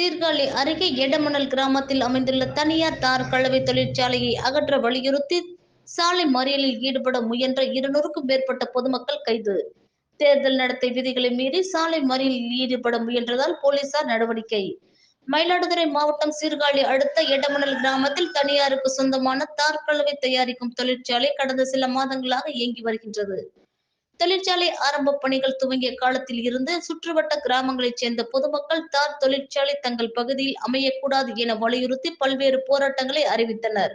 சீர்காழி அருகே எடமணல் கிராமத்தில் அமைந்துள்ள தனியார் தார் கலவை தொழிற்சாலையை அகற்ற வலியுறுத்தி சாலை மறியலில் ஈடுபட முயன்ற இருநூறுக்கும் மேற்பட்ட பொதுமக்கள் கைது. தேர்தல் நடத்தை விதிகளை மீறி சாலை மறியலில் ஈடுபட முயன்றதால் போலீசார் நடவடிக்கை. மயிலாடுதுறை மாவட்டம் சீர்காழி அடுத்த எடமணல் கிராமத்தில் தனியாருக்கு சொந்தமான தார் கலவை தயாரிக்கும் தொழிற்சாலை கடந்த சில மாதங்களாக இயங்கி வருகின்றது. தொழிற்சாலை ஆரம்ப பணிகள் துவங்கிய காலத்தில் இருந்து சுற்றுவட்ட கிராமங்களைச் சேர்ந்த பொதுமக்கள் தார் தொழிற்சாலை தங்கள் பகுதியில் அமையக்கூடாது என வலியுறுத்தி பல்வேறு போராட்டங்களை அறிவித்தனர்.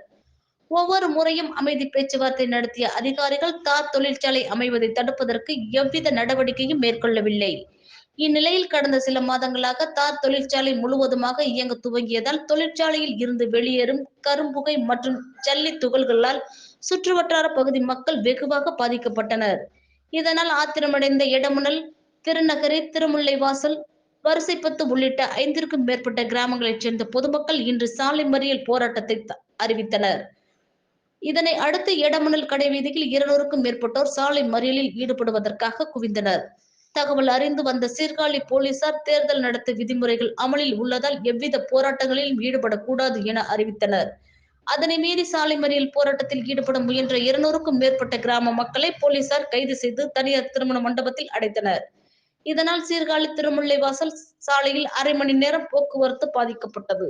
ஒவ்வொரு முறையும் அமைதி பேச்சுவார்த்தை நடத்திய அதிகாரிகள் தார் தொழிற்சாலை அமைவதை தடுப்பதற்கு எவ்வித நடவடிக்கையும் மேற்கொள்ளவில்லை. இந்நிலையில் கடந்த சில மாதங்களாக தார் தொழிற்சாலை முழுவதுமாக இயங்க துவங்கியதால் தொழிற்சாலையில் இருந்து வெளியேறும் கரும்புகை மற்றும் ஜல்லி துகள்களால் சுற்றுவட்டார பகுதி மக்கள் வெகுவாக பாதிக்கப்பட்டனர். இதனால் ஆத்திரமடைந்த இடமுனல் திருநகரி திருமுல்லைவாசல் வரிசைப்பத்து உள்ளிட்ட ஐந்திற்கும் மேற்பட்ட கிராமங்களைச் சேர்ந்த பொதுமக்கள் இன்று சாலை மறியல் போராட்டத்தை த- அறிவித்தனர். இதனை அடுத்து இடமுனல் கடை வீதியில் இருநூறுக்கும் மேற்பட்டோர் சாலை மறியலில் ஈடுபடுவதற்காக குவிந்தனர். தகவல் அறிந்து வந்த சீர்காழி போலீசார் தேர்தல் நடத்த விதிமுறைகள் அமலில் உள்ளதால் எவ்வித போராட்டங்களிலும் ஈடுபடக்கூடாது என அறிவித்தனர். அதனை மீறி சாலை மறியல் போராட்டத்தில் ஈடுபட முயன்ற இருநூறுக்கும் மேற்பட்ட கிராம மக்களை போலீசார் கைது செய்து தனியார் திருமண மண்டபத்தில் அடைத்தனர். இதனால் சீர்காழி திருமுல்லைவாசல் சாலையில் அரை மணி நேரம் போக்குவரத்து பாதிக்கப்பட்டது.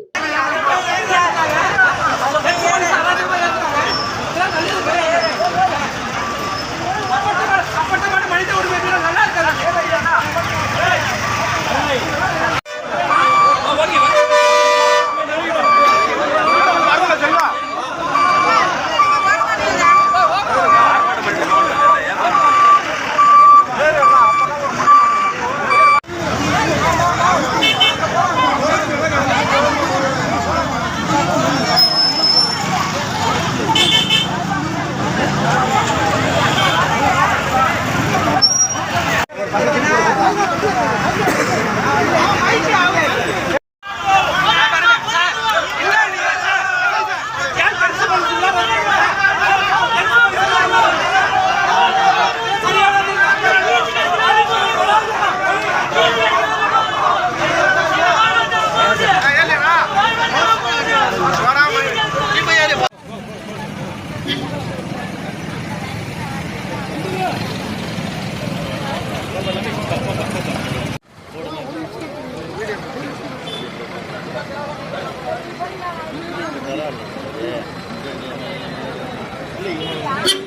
对对对对对对对